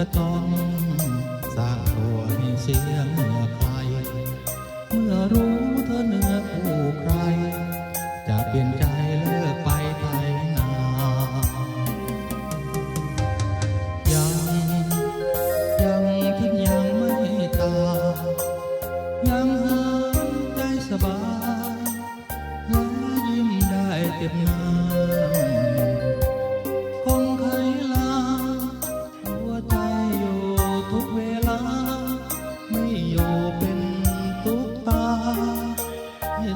จะต้อง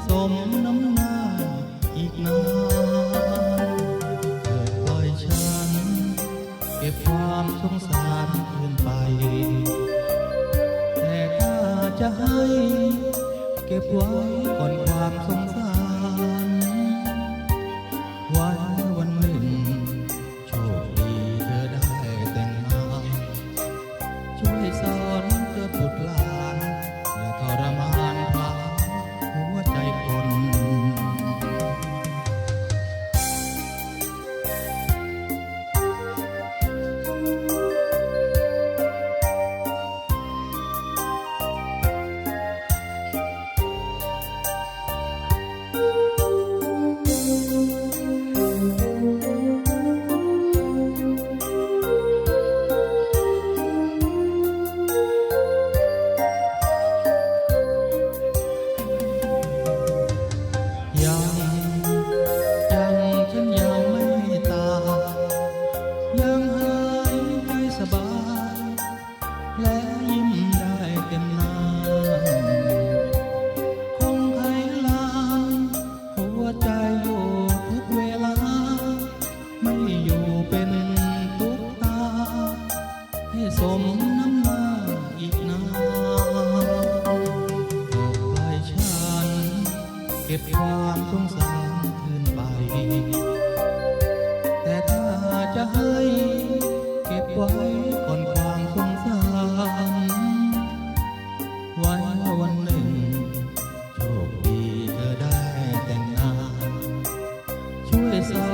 สมน้ำหน้าอีกนานเธอปล่อยฉัน เก็บความสงสารคืนไป แต่ถ้าจะให้เก็บไว้ก่อนความสงสารวันวันหนึ่ง โชคดีเธอได้แต่งงาน ช่วยสอน มน้ำหน้าอีกนานเธอปล่อยฉันเก็บความสงสารคืนไป แต่ถ้าจะให้เก็บไว้ก่อนความสงสารไว้วันหนึ่ง โชคดีเธอได้แต่งงานช่วยสอ